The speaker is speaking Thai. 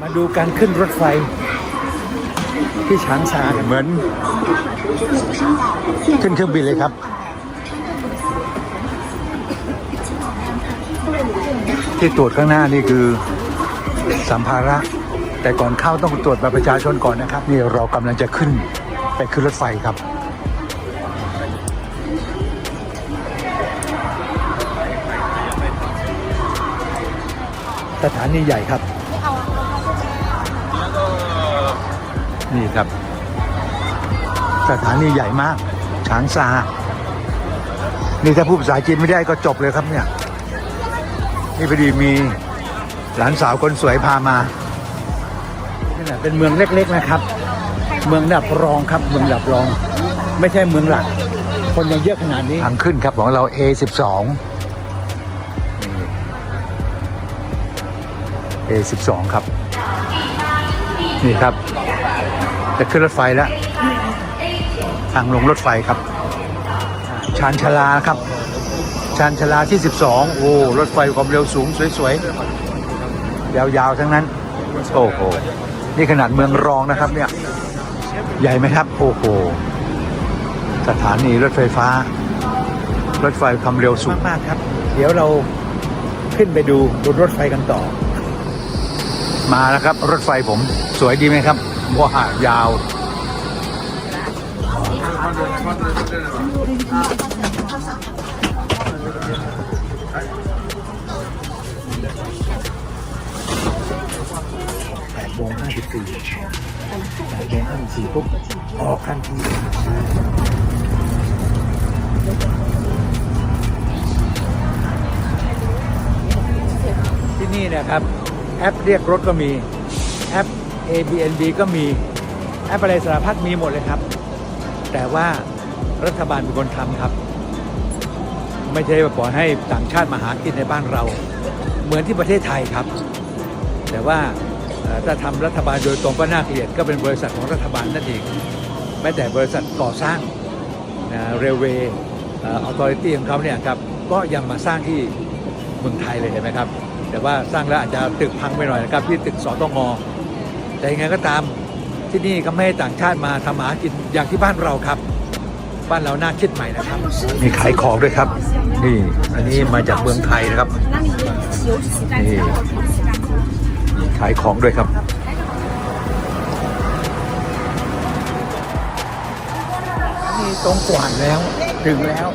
มาดูการขึ้นรถไฟ ที่ฉางซาเหมือน ขึ้นเครื่องบินเลยครับ ที่ตรวจข้างหน้านี่คือสัมภาระ แต่ก่อนเข้าต้องตรวจบัตรประชาชนก่อนนะครับ นี่เรากำลังจะขึ้นไปขึ้นรถไฟครับสถานีใหญ่ครับ นี่ครับ สถานีใหญ่มากฉางซา นี่ถ้าพูดภาษาจีนไม่ได้ก็จบเลยครับเนี่ย นี่พอดีมีหลานสาวคนสวยพามานี่แหละเป็นเมืองเล็กๆนะครับ เมืองดับรองครับ เมืองดับรอง ไม่ใช่เมืองหลัก คนยังเยอะขนาดนี้ทางขึ้นครับของเรา A12 นี่ A12 ครับ นี่ครับ จะขึ้นรถไฟแล้ว ทางลงรถไฟครับ ชานชาลาครับ ชานชาลาที่ 12 โอ้ รถไฟความเร็วสูงสวยๆ ยาวๆ ทั้งนั้น โอ้โห นี่ขนาดเมืองรองนะครับเนี่ย ใหญ่ไหมครับ โอ้โห สถานีรถไฟฟ้า รถไฟความเร็วสูงมากๆครับ เดี๋ยวเราขึ้นไปดูบนรถไฟกันต่อ มาแล้วครับ รถไฟผม สวยดีไหมครับ ว้ายาว8โมง54 8โมง54ปุ๊บออกทันทีที่นี่นะครับ แอปเรียกรถก็มี Airbnb ก็มีแอปอะไรสารพัดมีหมดเลยครับ แต่ว่ารัฐบาลเป็นคนทำครับ ไม่ใช่ว่าปล่อยให้ต่างชาติมาหากินในบ้านเรา เหมือนที่ประเทศไทยครับ แต่ว่าถ้าทำรัฐบาลโดยตรงก็น่าเกลียดก็เป็นบริษัทของรัฐบาลนั่นเองแม้แต่บริษัทก่อสร้างเรลเวย์ออโตริตี้ของเขาเนี่ยครับก็ยังมาสร้างที่เมืองไทยเลยเห็นไหมครับ แต่ว่าสร้างแล้วอาจจะตึกพังไปหน่อยนะครับที่ตึกสตง แต่ยังไงก็ตามที่นี่ก็ไม่ให้ต่างชาติมาทำหากินอย่างที่บ้านเราครับ บ้านเราน่าคิดใหม่นะครับ มีขายของด้วยครับ นี่อันนี้มาจากเมืองไทยนะครับนี่ขายของด้วยครับ นี่ตรงกว่านแล้วถึงแล้ว